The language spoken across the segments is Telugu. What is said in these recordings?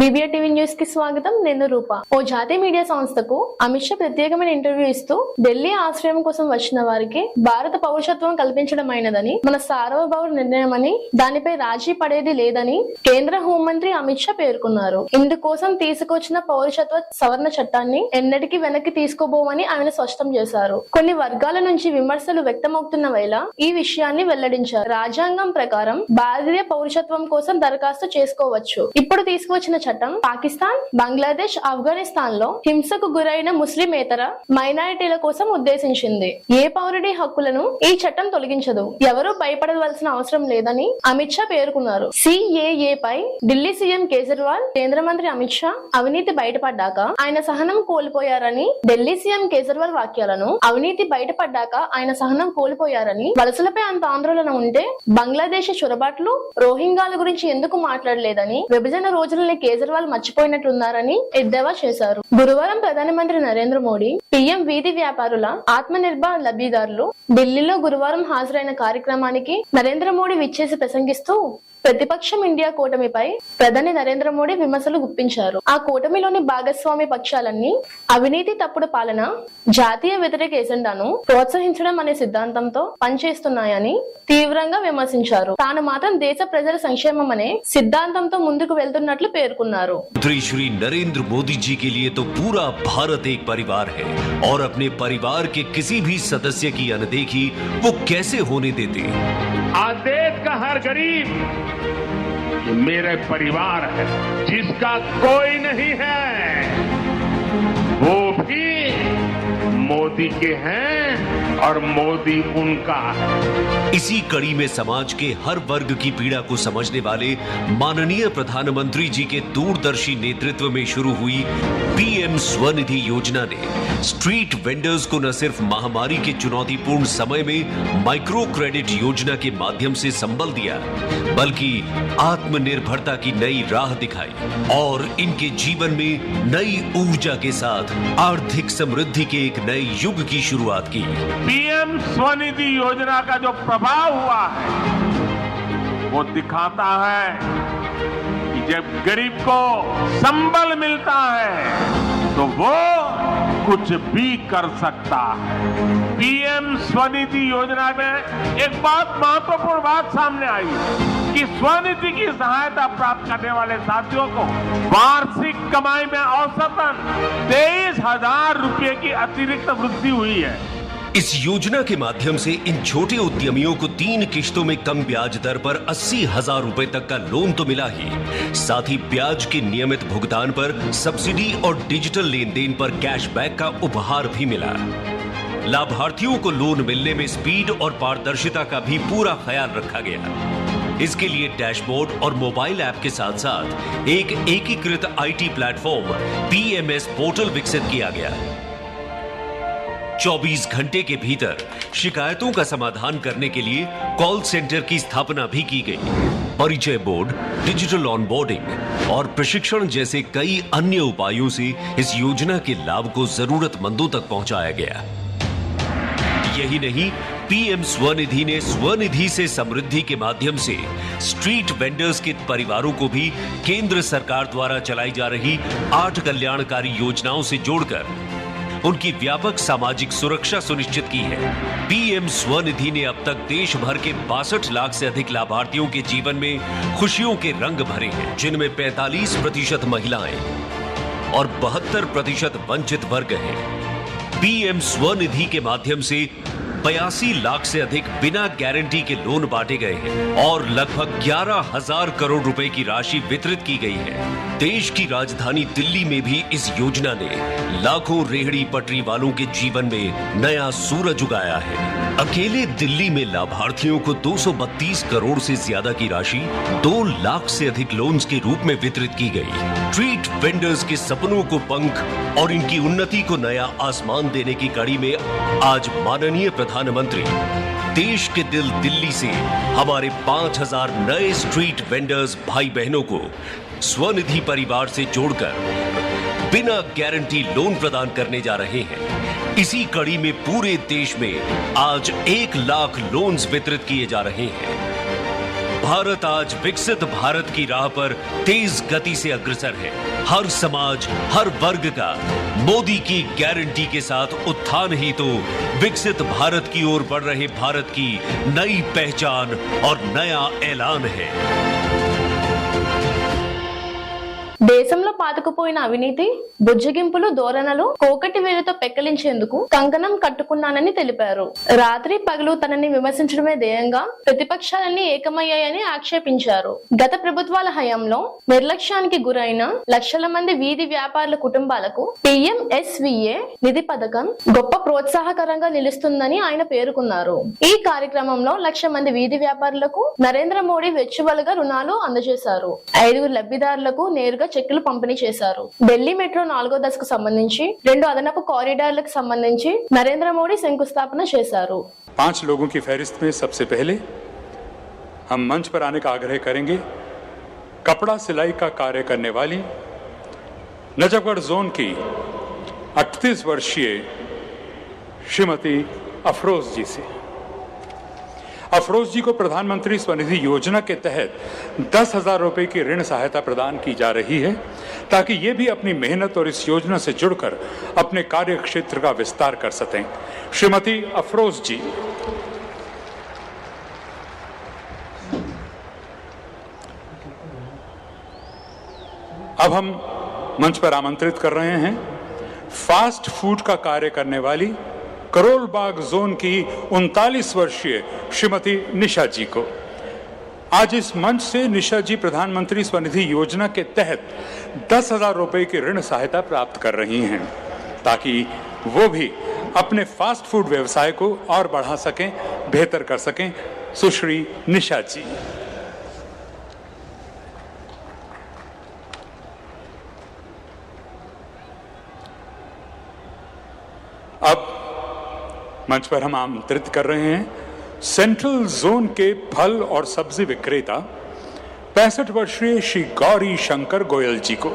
బీబీఆర్ టీవీ న్యూస్కి స్వాగతం. నేను రూప. ఓ జాతీయ మీడియా సంస్థకు అమిత్ షా ప్రత్యేకమైన ఇంటర్వ్యూ ఇస్తూ ఢిల్లీ ఆశ్రయం కోసం వచ్చిన వారికి భారత పౌరసత్వం కల్పించడమైనదని మన సార్వభౌమ నిర్ణయమని దానిపై రాజీ పడేది లేదని కేంద్ర హోంమంత్రి అమిత్ షా పేర్కొన్నారు. ఇందుకోసం తీసుకొచ్చిన పౌరసత్వ సవరణ చట్టాన్ని ఎన్నటికీ వెనక్కి తీసుకోబోమని ఆయన స్పష్టం చేశారు. కొన్ని వర్గాల నుంచి విమర్శలు వ్యక్తమవుతున్న వేళ ఈ విషయాన్ని వెల్లడించారు. రాజ్యాంగం ప్రకారం భారతీయ పౌరసత్వం కోసం దరఖాస్తు చేసుకోవచ్చు. ఇప్పుడు తీసుకువచ్చిన చట్టం పాకిస్తాన్ బంగ్లాదేశ్ ఆఫ్ఘనిస్తాన్లో హింసకు గురైన ముస్లిమేతర మైనారిటీల కోసం ఉద్దేశించింది. ఏ పౌరుడి హక్కులను ఈ చట్టం తొలగించదు? ఎవరూ భయపడవలసిన అవసరం లేదని అమిత్ షా పేర్కొన్నారు. సిఏఏ పై ఢిల్లీ సీఎం కేజ్రీవాల్ కేంద్ర మంత్రి అమిత్ షా అవినీతి బయటపడ్డాక ఆయన సహనం కోల్పోయారని ఢిల్లీ సీఎం కేజ్రీవాల్ వాక్యాలను అవినీతి బయటపడ్డాక ఆయన సహనం కోల్పోయారని వలసలపై అంత ఆందోళన ఉంటే బంగ్లాదేశ్ చొరబాట్లు రోహింగాల గురించి ఎందుకు మాట్లాడలేదని విభజన రోజులని కేజ్రీవాల్ మర్చిపోయినట్లున్నారని ఎద్దేవా చేశారు. గురువారం ప్రధానమంత్రి నరేంద్ర మోడీ పీఎం వీధి వ్యాపారుల ఆత్మ నిర్భర్ లబ్ధిదారులు ఢిల్లీలో గురువారం హాజరైన కార్యక్రమానికి నరేంద్ర మోడీ విచ్చేసి ప్రసంగిస్తూ ప్రతిపక్షం ఇండియా కూటమిపై ప్రధాని నరేంద్ర మోడీ విమర్శలు గుప్పించారు ఆ కూటమిలోని భాగస్వామి పక్షాలన్నీ అవినీతి తప్పుడు పాలన జాతీయ వ్యతిరేక ఎజెండాను ప్రోత్సహించడం అనే సిద్ధాంతంతో పనిచేస్తున్నాయని తీవ్రంగా విమర్శించారు తాను మాత్రం దేశ ప్రజల సంక్షేమం అనే సిద్ధాంతంతో ముందుకు వెళ్తున్నట్లు పేర్కొన్నారు प्रधानमंत्री श्री नरेंद्र मोदी जी के लिए तो पूरा भारत एक परिवार है और अपने परिवार के किसी भी सदस्य की अनदेखी वो कैसे होने देते आज देश का हर गरीब। ये मेरे परिवार है, जिसका कोई नहीं है। वो भी मोदी के हैं। और मोदी उनका। है इसी कड़ी में समाज के हर वर्ग की पीड़ा को समझने वाले माननीय प्रधानमंत्री जी के दूरदर्शी नेतृत्व में शुरू हुई पीएम स्वनिधि योजना ने। स्ट्रीट वेंडर्स को न सिर्फ़ महामारी के चुनौतीपूर्ण समय में माइक्रो क्रेडिट योजना के माध्यम से संबल दिया, बल्कि आत्मनिर्भरता की नई राह दिखाई और इनके जीवन में नई ऊर्जा के साथ आर्थिक समृद्धि के एक नए युग की शुरुआत की। पीएम स्वनिधि योजना का जो प्रभाव हुआ है, वो दिखाता है कि जब गरीब को संबल मिलता है तो वो कुछ भी कर सकता है। पीएम स्वनिधि योजना में एक बहुत महत्वपूर्ण बात सामने आई कि स्वनिधि की सहायता प्राप्त करने वाले साथियों को वार्षिक कमाई में औसतन तेईस हज़ार रुपये की अतिरिक्त वृद्धि हुई है। इस योजना के माध्यम से इन छोटे उद्यमियों को तीन किश्तों में कम ब्याज दर पर अस्सी हज़ार रूपए तक का लोन तो मिला ही। साथ ही ब्याज के नियमित भुगतान पर सब्सिडी और डिजिटल लेन देन पर कैशबैक का उपहार भी मिला। लाभार्थियों को लोन मिलने में स्पीड और पारदर्शिता का भी पूरा ख्याल रखा गया। इसके लिए डैशबोर्ड और मोबाइल ऐप के साथ साथ एक एकीकृत आईटी प्लेटफॉर्म, पीएमएस पोर्टल विकसित किया गया। 24 घंटे के भीतर शिकायतों का समाधान करने के लिए कॉल सेंटर की स्थापना भी की गई। परिचय बोर्ड, डिजिटल ऑनबोर्डिंग और प्रशिक्षण जैसे कई अन्य उपायों से इस योजना के लाभ को जरूरतमंदों तक पहुँचाया गया। यही नहीं, पीएम स्वनिधि ने स्वनिधि से समृद्धि के माध्यम से स्ट्रीट वेंडर्स के परिवारों को भी केंद्र सरकार द्वारा चलाई जा रही आठ कल्याणकारी योजनाओं से जोड़कर उनकी व्यापक सामाजिक सुरक्षा सुनिश्चित की है। पीएम स्वनिधि ने अब तक देश भर के बासठ लाख से अधिक लाभार्थियों के जीवन में खुशियों के रंग भरे हैं, जिनमें 45 प्रतिशत महिलाएँ और बहत्तर प्रतिशत वंचित वर्ग हैं। पीएम स्वनिधि के माध्यम से बयासी लाख से अधिक बिना गारंटी के लोन बांटे गए हैं और लगभग ग्यारह हज़ार करोड़ रुपए की राशि वितरित की गई है। देश की राजधानी दिल्ली में भी इस योजना ने लाखों रेहड़ी पटरी वालों के जीवन में नया सूरज उगाया है। अकेले दिल्ली में लाभार्थियों को 232 करोड़ से ज़्यादा की राशि, दो लाख से अधिक लोन्स के रूप में वितरित की गई। स्ट्रीट वेंडर्स के सपनों को पंख और इनकी उन्नति को नया आसमान देने की कड़ी में आज माननीय प्रधानमंत्री। देश के दिल दिल्ली से हमारे 5000 नए स्ट्रीट वेंडर्स भाई बहनों को स्वनिधि परिवार से जोड़कर बिना गारंटी लोन प्रदान करने जा रहे हैं। इसी कड़ी में पूरे देश में आज एक लाख लोन्स वितरित किए जा रहे हैं। भारत आज विकसित भारत की राह पर तेज गति से अग्रसर है। हर समाज, हर वर्ग का मोदी की गारंटी के साथ उत्थान ही तो विकसित भारत की ओर बढ़ रहे भारत की नई पहचान और नया ऐलान है। దేశంలో పాతుకుపోయిన అవినీతి బుజ్జగింపులు ధోరణలు కోకటి వేలుతో పెక్కలించేందుకు కంకణం కట్టుకున్నానని తెలిపారు. రాత్రి పగలు తనని విమర్శించడమే ధ్యేయంగా ప్రతిపక్షాలన్నీ ఏకమయ్యాయని ఆక్షేపించారు. గత ప్రభుత్వాల హయాంలో నిర్లక్ష్యానికి గురైన లక్షల మంది వీధి వ్యాపారుల కుటుంబాలకు పిఎంఎస్విఏ నిధి పథకం గొప్ప ప్రోత్సాహకరంగా నిలుస్తుందని ఆయన పేర్కొన్నారు. ఈ కార్యక్రమంలో లక్ష మంది వీధి వ్యాపారులకు నరేంద్ర మోడీ వెచ్చువలుగా రుణాలు అందజేశారు. ఐదుగురు లబ్ధిదారులకు నేరుగా చెక్కులు పంపిణీ చేశారు ఢిల్లీ మెట్రో నాలుగో దశకు సంబంధించి రెండు అదనపు కారిడార్లకు సంబంధించి నరేంద్ర మోడీ శంకుస్థాపన చేశారు पांच लोगों की फहरिस्त में सबसे पहले हम मंच पर आने का आग्रह करेंगे कपड़ा सिलाई का कार्य करने वाली नजफगढ़ जोन की 38 वर्षीय श्रीमती अफरोज जी से अफरोज जी को प्रधानमंत्री स्वनिधि योजना के तहत दस हज़ार रुपए की ऋण सहायता प्रदान की जा रही है, ताकि ये भी अपनी मेहनत और इस योजना से जुड़कर अपने कार्य क्षेत्र का विस्तार कर सकें। श्रीमती अफरोज जी। अब हम मंच पर आमंत्रित कर रहे हैं। फास्ट फ़ूड का कार्य करने वाली करोल बाग जोन की उनतालीस वर्षीय श्रीमती निशा जी को। आज इस मंच से निशा जी प्रधानमंत्री स्वनिधि योजना के तहत दस हज़ार रुपए की ऋण सहायता प्राप्त कर रही हैं, ताकि वो भी अपने फास्ट फ़ूड व्यवसाय को और बढ़ा सकें, बेहतर कर सकें, सुश्री निशा जी। अब मंच पर हम आमंत्रित कर रहे हैं। सेंट्रल जोन के फल और सब्ज़ी विक्रेता, पैंसठ वर्षीय श्री गौरी शंकर गोयल जी को।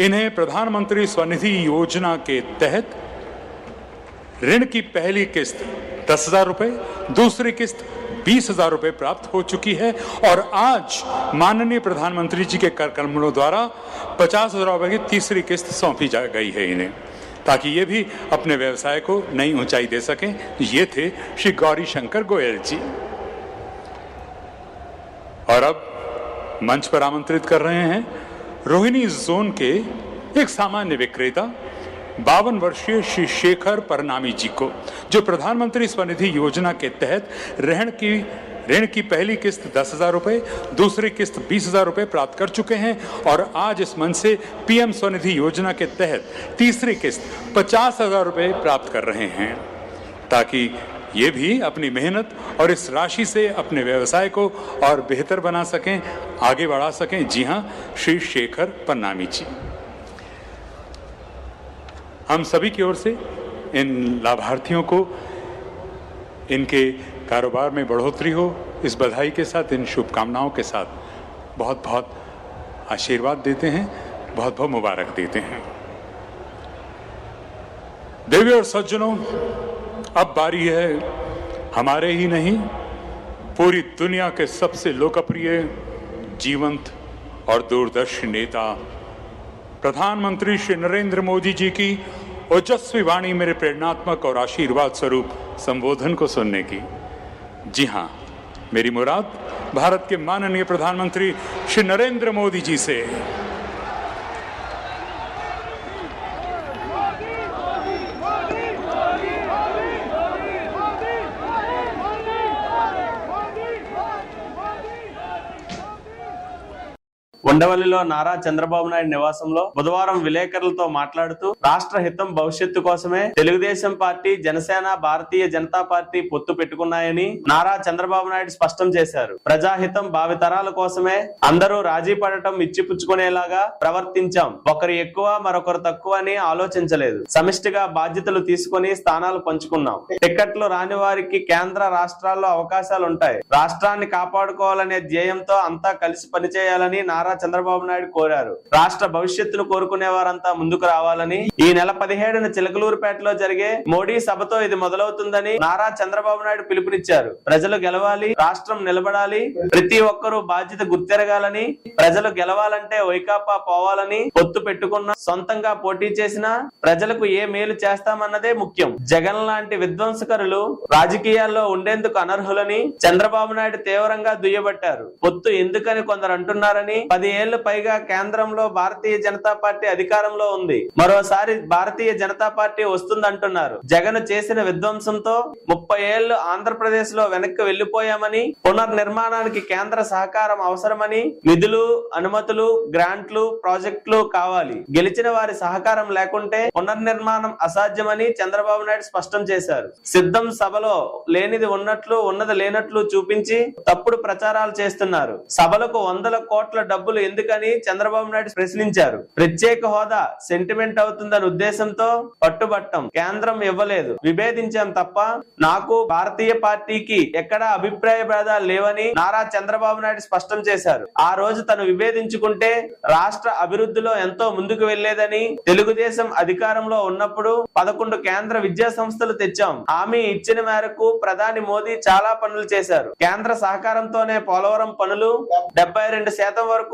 इन्हें प्रधानमंत्री स्वनिधि योजना के तहत ऋण की पहली किस्त दस हज़ार रुपए, दूसरी किस्त बीस हज़ार रुपए प्राप्त हो चुकी है और आज माननीय प्रधानमंत्री जी के कार्यक्रमों द्वारा पचास हज़ार रुपए की तीसरी किस्त सौंपी जा गई है इन्हें। ताकि ये भी अपने व्यवसाय को नई ऊंचाई दे सकें। ये थे श्री गौरी शंकर गोयल जी। और अब मंच पर आमंत्रित कर रहे हैं रोहिणी जोन के एक सामान्य विक्रेता, बावन वर्षीय श्री शेखर परनामी जी को, जो प्रधानमंत्री स्वनिधि योजना के तहत ऋण की ऋण की पहली किस्त दस हज़ार रुपए, दूसरी किस्त बीस हज़ार रुपए प्राप्त कर चुके हैं और आज इस मंच से पीएम स्वनिधि योजना के तहत तीसरी किस्त पचास हज़ार रुपए प्राप्त कर रहे हैं ताकि ये भी अपनी मेहनत और इस राशि से अपने व्यवसाय को और बेहतर बना सकें, आगे बढ़ा सकें। जी हाँ श्री शेखर पन्नामी जी। हम सभी की ओर से इन लाभार्थियों को इनके कारोबार में बढ़ोतरी हो, इस बधाई के साथ, इन शुभकामनाओं के साथ बहुत बहुत आशीर्वाद देते हैं बहुत बहुत मुबारक देते हैं। देवी और सज्जनों, अब बारी है हमारे ही नहीं, पूरी दुनिया के सबसे लोकप्रिय, जीवंत और दूरदर्शी नेता, प्रधानमंत्री श्री नरेंद्र मोदी जी की ओजस्वी वाणी मेरे प्रेरणात्मक और आशीर्वाद स्वरूप संबोधन को सुनने की। जी हाँ मेरी मुराद, भारत के माननीय प्रधानमंत्री श्री नरेंद्र मोदी जी से। ఉండవల్లిలో నారా చంద్రబాబు నాయుడు నివాసంలో బుధవారం విలేకరులతో మాట్లాడుతూ రాష్ట్ర హితం భవిష్యత్తు కోసమే తెలుగుదేశం పార్టీ జనసేన భారతీయ జనతా పార్టీ పొత్తు పెట్టుకున్నాయని నారా చంద్రబాబు నాయుడు స్పష్టం చేశారు. ప్రజాహితం భావితరాల కోసమే అందరూ రాజీ పడటం ఇచ్చిపుచ్చుకునేలాగా ప్రవర్తించాం. ఒకరు ఎక్కువ మరొకరు తక్కువ అని ఆలోచించలేదు. సమిష్టిగా బాధ్యతలు తీసుకొని స్థానాలు పంచుకున్నాం. టిక్కెట్లు రాని వారికి కేంద్ర రాష్ట్రాల్లో అవకాశాలు ఉంటాయి రాష్ట్రాన్ని కాపాడుకోవాలనే ధ్యేయంతో అంతా కలిసి పనిచేయాలని నారా చంద్రబాబు నాయుడు కోరారు. రాష్ట్ర భవిష్యత్తును కోరుకునే వారంతా ముందుకు రావాలని ఈ నెల పదిహేడున చిలకలూరుపేటలో జరిగే మోడీ సభతో ఇది మొదలవుతుందని నారా చంద్రబాబు నాయుడు పిలుపునిచ్చారు. ప్రజలు గెలవాలి రాష్ట్రం నిలబడాలి ప్రతి ఒక్కరూ బాధ్యత గుర్తెరగాలని ప్రజలు గెలవాలంటే వైకాపా పోవాలని పొత్తు పెట్టుకున్న సొంతంగా పోటీ చేసినా ప్రజలకు ఏ మేలు చేస్తామన్నదే ముఖ్యం. జగన్ లాంటి విధ్వంసకరులు రాజకీయాల్లో ఉండేందుకు అనర్హులని చంద్రబాబు నాయుడు తీవ్రంగా దుయ్యబట్టారు. పొత్తు ఎందుకని కొందరు అంటున్నారని పది ఏళ్ళు పైగా కేంద్రంలో భారతీయ జనతా పార్టీ అధికారంలో ఉంది. మరోసారి భారతీయ జనతా పార్టీ వస్తుందంటున్నారు. జగన్ చేసిన విధ్వంసంతో ముప్పై ఏళ్ళు ఆంధ్రప్రదేశ్లో వెనక్కి వెళ్ళిపోయామని పునర్నిర్మాణానికి కేంద్ర సహకారం అవసరమని నిధులు అనుమతులు గ్రాంట్లు ప్రాజెక్టులు కావాలి. గెలిచిన వారి సహకారం లేకుంటే పునర్నిర్మాణం అసాధ్యమని చంద్రబాబు నాయుడు స్పష్టం చేశారు. సిద్ధం సభలో లేనిది ఉన్నట్లు ఉన్నది లేనట్లు చూపించి తప్పుడు ప్రచారాలు చేస్తున్నారు. సభలకు వందల కోట్ల డబ్బు డబ్బులు ఎందుకని చంద్రబాబు నాయుడు ప్రశ్నించారు. ప్రత్యేక హోదా సెంటిమెంట్ అవుతుందన్న ఉద్దేశంతో పట్టుబట్టం కేంద్రం ఇవ్వలేదు. విభేదించాం తప్ప నాకు భారతీయ పార్టీకి ఎక్కడా అభిప్రాయ భేదాలు లేవని నారా చంద్రబాబు నాయుడు స్పష్టం చేశారు. ఆ రోజు తను విభేదించుకుంటే రాష్ట్ర అభివృద్ధిలో ఎంతో ముందుకు వెళ్ళేదని తెలుగుదేశం అధికారంలో ఉన్నప్పుడు పదకొండు కేంద్ర విద్యా సంస్థలు తెచ్చాం. హామీ ఇచ్చిన మేరకు ప్రధాని మోదీ చాలా పనులు చేశారు. కేంద్ర సహకారంతోనే పోలవరం పనులు డెబ్బై రెండు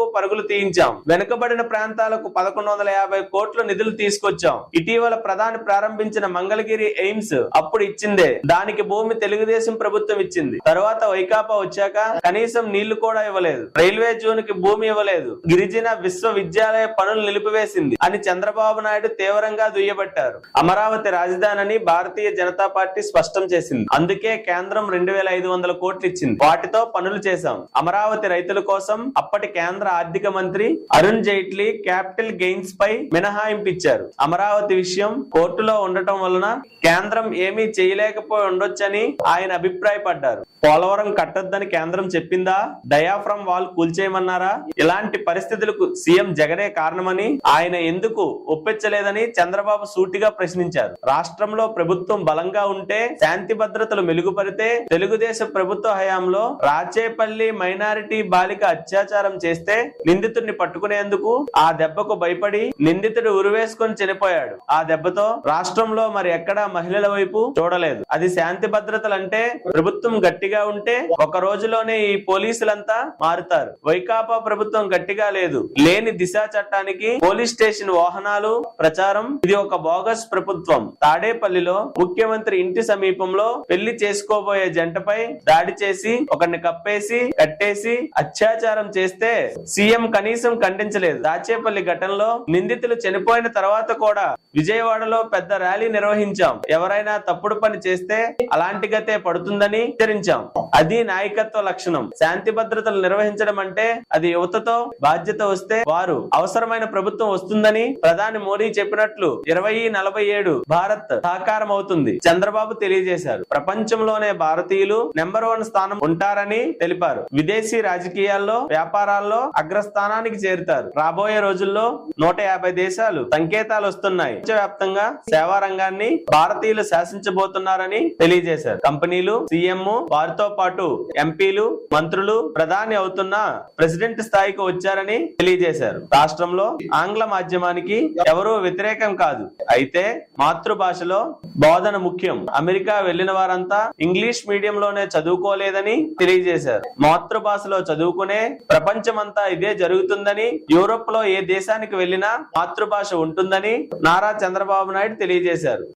వరకు పరుగులు తీయించాం. వెనుకబడిన ప్రాంతాలకు పదకొండు వందల యాభై కోట్ల నిధులు తీసుకొచ్చాం. ఇటీవల ప్రధాని ప్రారంభించిన మంగళగిరి ఎయిమ్స్ అప్పుడు ఇచ్చిందే. దానికి భూమి తెలుగుదేశం ప్రభుత్వం ఇచ్చింది. తరువాత వైకాపా వచ్చాక కనీసం నీళ్ళు కూడా ఇవ్వలేదు. రైల్వే జోన్కి భూమి ఇవ్వలేదు. గిరిజన విశ్వవిద్యాలయ పనులు నిలిపివేసింది అని చంద్రబాబు నాయుడు తీవ్రంగా దుయ్యబట్టారు. అమరావతి రాజధానిని భారతీయ జనతా పార్టీ స్పష్టం చేసింది. అందుకే కేంద్రం రెండు వేల ఐదు వందల కోట్లు ఇచ్చింది. వాటితో పనులు చేశాం. అమరావతి రైతుల కోసం అప్పటి కేంద్ర ఆర్థిక మంత్రి అరుణ్ జైట్లీ క్యాపిటల్ గెయిన్స్ పై మినహాయింపు ఇచ్చారు అమరావతి విషయం కోర్టులో ఉండటం వలన కేంద్రం ఏమీ చేయలేకపోయి ఉండొచ్చని ఆయన అభిప్రాయపడ్డారు. పోలవరం కట్టొద్దని కేంద్రం చెప్పిందా? డయాఫ్రమ్ వాల్ కూల్చేయమన్నారా? ఇలాంటి పరిస్థితులకు సీఎం జగనే కారణమని ఆయన ఎందుకు ఒప్పించలేదని చంద్రబాబు సూటిగా ప్రశ్నించారు. రాష్ట్రంలో ప్రభుత్వం బలంగా ఉంటే శాంతి భద్రతలు మెరుగుపడితే తెలుగుదేశం ప్రభుత్వ హయాంలో రాచేపల్లి మైనారిటీ బాలిక అత్యాచారం చేస్తే నిందితుడిని పట్టుకునేందుకు ఆ దెబ్బకు భయపడి నిందితుడు ఉరివేసుకొని చనిపోయాడు. ఆ దెబ్బతో రాష్ట్రంలో మరి ఎక్కడా మహిళల వైపు చూడలేదు. అది శాంతి భద్రతలు అంటే ప్రభుత్వం గట్టిగా ఉంటే ఒక రోజులోనే ఈ పోలీసులంతా మారుతారు. వైకాపా ప్రభుత్వం గట్టిగా లేదు. లేని దిశ చట్టానికి పోలీస్ స్టేషన్ వాహనాలు ప్రచారం. ఇది ఒక బోగస్ ప్రభుత్వం. తాడేపల్లిలో ముఖ్యమంత్రి ఇంటి సమీపంలో పెళ్ళి చేసుకోబోయే జంటపై దాడి చేసి ఒకరిని కప్పేసి కట్టేసి అత్యాచారం చేస్తే సీఎం కనీసం ఖండించలేదు. దాచేపల్లి ఘటనలో నిందితులు చనిపోయిన తర్వాత కూడా విజయవాడలో పెద్ద ర్యాలీ నిర్వహించాం. ఎవరైనా తప్పుడు పని చేస్తే అలాంటి గతే పడుతుందని హెచ్చరించాం. అది నాయకత్వ లక్షణం. శాంతి భద్రతలు నిర్వహించడం అంటే అది యువతతో బాధ్యత వస్తే వారు అవసరమైన ప్రభుత్వం వస్తుందని ప్రధాని మోడీ చెప్పినట్లు ఇరవై నలభై ఏడు భారత్ సాకారం అవుతుంది చంద్రబాబు తెలియజేశారు. ప్రపంచంలోనే భారతీయులు నెంబర్ వన్ స్థానం ఉంటారని తెలిపారు. విదేశీ రాజకీయాల్లో వ్యాపారాల్లో అగ్రస్థానానికి చేరుతారు. రాబోయే రోజుల్లో నూట యాభై దేశాలు సంకేతాలు వస్తున్నాయి. ప్రపంచవ్యాప్తంగా సేవా రంగాన్ని భారతీయులు శాసించబోతున్నారని తెలియజేశారు. కంపెనీలు సీఎం వారితో పాటు ఎంపీలు మంత్రులు ప్రధాని అవుతున్న ప్రెసిడెంట్ స్థాయికి వచ్చారని తెలియజేశారు. రాష్ట్రంలో ఆంగ్ల మాధ్యమానికి ఎవరూ వ్యతిరేకం కాదు. అయితే మాతృభాషలో బోధన ముఖ్యం. అమెరికా వెళ్ళిన వారంతా ఇంగ్లీష్ మీడియంలోనే చదువుకోలేదని తెలియజేశారు. మాతృభాషలో చదువుకునే ప్రపంచమంతా ఇదే జరుగుతుందని యూరోప్లో ఏ దేశానికి వెళ్ళినా మాతృభాష ఉంటుందని నారా చంద్రబాబు నాయుడు తెలియజేశారు.